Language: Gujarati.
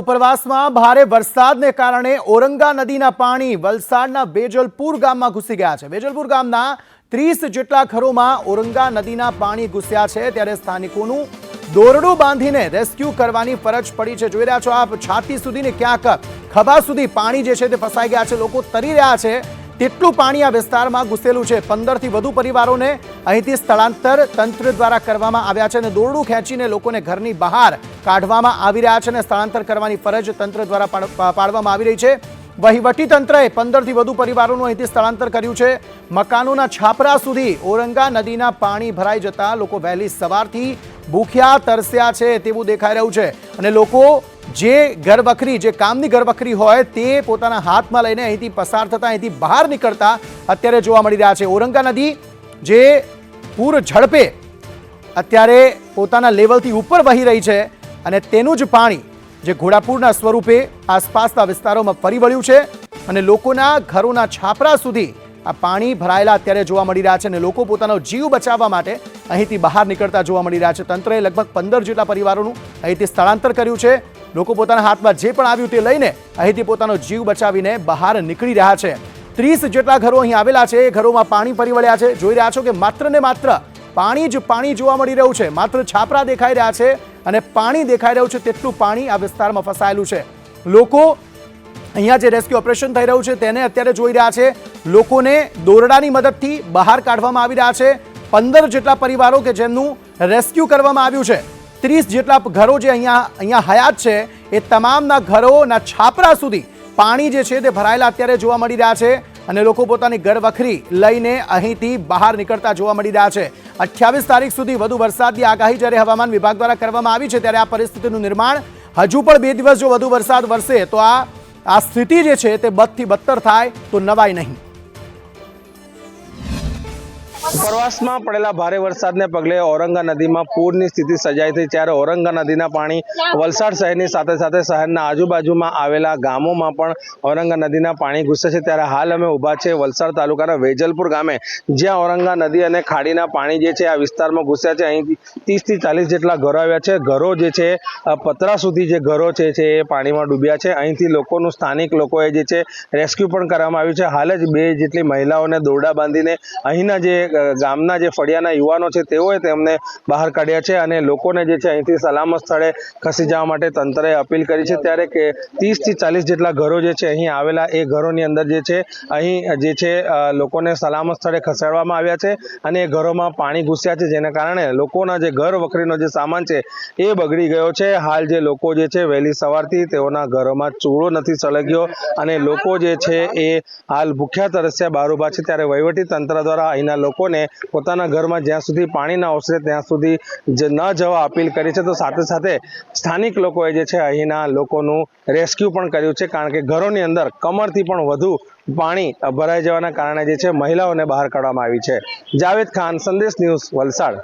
ઉપરવાસમાં ભારે વરસાદને કારણે ઓરંગા નદીના પાણી વલસાડના બેજલપુર ગામમાં ઘૂસી ગયા છે. બેજલપુર ગામના ત્રીસ જેટલા ઘરોમાં ઓરંગા નદીના પાણી ઘૂસ્યા છે. ત્યારે સ્થાનિકોનું દોરડું બાંધીને રેસ્ક્યુ કરવાની ફરજ પડી છે. જોઈ રહ્યા છો આપ, છાતી સુધીને ક્યાંક ખભા સુધી પાણી જે છે તે ફસાઈ ગયા છે. લોકો તરી રહ્યા છે. તેટલું પાણી આ વિસ્તારમાં ઘૂસેલું છે. પંદરથી વધુ પરિવારોને અહીંથી સ્થળાંતર તંત્ર દ્વારા કરવામાં આવ્યા છે અને દોરડું ખેંચીને લોકોને ઘરની બહાર કાઢવામાં આવી રહ્યા છે અને સ્થળાંતર કરવાની ફરજ તંત્ર દ્વારા પાડ- પાડવામાં આવી રહી છે. વહીવટી તંત્રએ પંદરથી વધુ પરિવારોનું અહીંથી સ્થળાંતર કર્યું છે. મકાનોના છાપરા સુધી ઓરંગા નદીના પાણી ભરાઈ જતા લોકો વહેલી સવારથી ભૂખ્યા, તરસ્યા છે તેવું દેખાઈ રહ્યું છે. અને લોકો જે ઘરવખરી, જે કામની ઘરવખરી હોય તે પોતાના હાથમાં લઈને અહીંથી પસાર થતા, અહીંથી બહાર નીકળતા અત્યારે જોવા મળી રહ્યા છે. ઓરંગા નદી જે પૂર ઝડપે અત્યારે પોતાના લેવલથી ઉપર વહી રહી છે અને તેનું જ પાણી જે ઘોડાપૂરના સ્વરૂપે આસપાસના વિસ્તારોમાં ફરી વળ્યું છે અને લોકોના ઘરોના છાપરા સુધી આ પાણી ભરાયેલા અત્યારે જોવા મળી રહ્યા છે અને લોકો પોતાનો જીવ બચાવવા માટે અહીંથી બહાર નીકળતા જોવા મળી રહ્યા છે. તંત્રએ લગભગ પંદર જેટલા પરિવારોનું અહીંથી સ્થળાંતર કર્યું છે. લોકો પોતાના હાથમાં જે પણ આવ્યું તે લઈને અહીંથી પોતાનો જીવ બચાવીને બહાર નીકળી રહ્યા છે. ત્રીસ જેટલા ઘરો અહીં આવેલા છે. એ ઘરોમાં પાણી ફરી વળ્યા છે. જોઈ રહ્યા છો કે માત્ર ને માત્ર પાણી જ પાણી જોવા મળી રહ્યું છે. માત્ર છાપરા દેખાઈ રહ્યા છે. અને પાણી દેખાઈ રહ્યું છે, તેટલું પાણી આ વિસ્તારમાં ફસાયેલું છે. લોકો અહીંયા જે રેસ્ક્યુ ઓપરેશન થઈ રહ્યું છે, તેને અત્યારે જોઈ રહ્યા છે. લોકોને દોરડાની મદદથી બહાર કાઢવામાં આવી રહ્યા છે. પંદર જેટલા પરિવારો કે જેમનું રેસ્ક્યુ કરવામાં આવ્યું છે, ત્રીસ જેટલા ઘરો જે અહીંયા અહીંયા હયાત છે, એ તમામના ઘરોના છાપરા સુધી પાણી જે છે તે ભરાયેલા અત્યારે જોવા મળી રહ્યા છે. અને લોકો પોતાની ઘરવખરી લઈને અહીંથી બહાર નીકળતા જોવા મળી રહ્યા છે. અઠ્યાવીસ તારીખ સુધી વધુ વરસાદની આગાહી જ્યારે હવામાન વિભાગ દ્વારા કરવામાં આવી છે ત્યારે આ પરિસ્થિતિનું નિર્માણ હજુ પણ બે દિવસ જો વધુ વરસાદ વરસે તો આ આ સ્થિતિ જે છે તે બદથી બદતર થાય તો નવાય નહીં. ઉપરવાસમાં પડેલા ભારે વરસાદને પગલે ઔરંગા નદીમાં પૂરની સ્થિતિ સર્જાઈ હતી ત્યારે ઔરંગા નદીના પાણી વલસાડ શહેરની સાથે સાથે શહેરના આજુબાજુમાં આવેલા ગામોમાં પણ ઔરંગા નદીના પાણી ઘૂસે છે. ત્યારે હાલ અમે ઊભા છે વલસાડ તાલુકાના વેજલપુર ગામે, જ્યાં ઔરંગા નદી અને ખાડીના પાણી જે છે આ વિસ્તારમાં ઘૂસ્યા છે. અહીં ત્રીસથી ચાલીસ જેટલા ઘરો આવ્યા છે. ઘરો જે છે પતરા સુધી જે ઘરો છે એ પાણીમાં ડૂબ્યા છે. અહીંથી લોકોનું સ્થાનિક લોકોએ જે છે, રેસ્ક્યુ પણ કરવામાં આવ્યું છે. હાલ જ બે જેટલી મહિલાઓને દોરડા બાંધીને અહીંના જે ગામના જે ફળિયાના યુવાનો છે, તેઓએ તેમને બહાર કાઢ્યા છે અને લોકોને જે છે, અહીંથી સલામત સ્થળે ખસી જવા માટે તંત્રએ અપીલ કરી છે. ત્યારે કે ત્રીસથી ચાલીસ જેટલા ઘરો જે છે, અહીં આવેલા એ ઘરોની અંદર જે છે, અહીં જે છે લોકોને સલામત સ્થળે ખસેડવામાં આવ્યા છે અને એ ઘરોમાં પાણી ઘૂસ્યા છે, જેના કારણે લોકોના જે ઘર વખરીનો જે સામાન છે, એ બગડી ગયો છે. હાલ જે લોકો જે છે, વહેલી સવારથી તેઓના ઘરોમાં ચૂડો નથી સળગ્યો અને લોકો જે છે, એ હાલ ભૂખ્યા તરસ્યા બાર ઊભા છે. ત્યારે વહીવટી તંત્ર દ્વારા અહીંના લોકોને પોતાના ઘરમાં જ્યાં સુધી પાણી ના ઓસરે ત્યાં સુધી ન જવા અપીલ કરી છે. તો સાથે સાથે સ્થાનિક લોકોએ જે છે અહીંના લોકોનું રેસ્ક્યુ પણ કર્યું છે, કારણ કે ઘરોની અંદર કમરથી પણ વધુ પાણી ભરાઈ જવાના કારણે જે છે મહિલાઓને બહાર કાઢવામાં આવી છે. જાવેદ ખાન, સંદેશ ન્યૂઝ વલસાડ.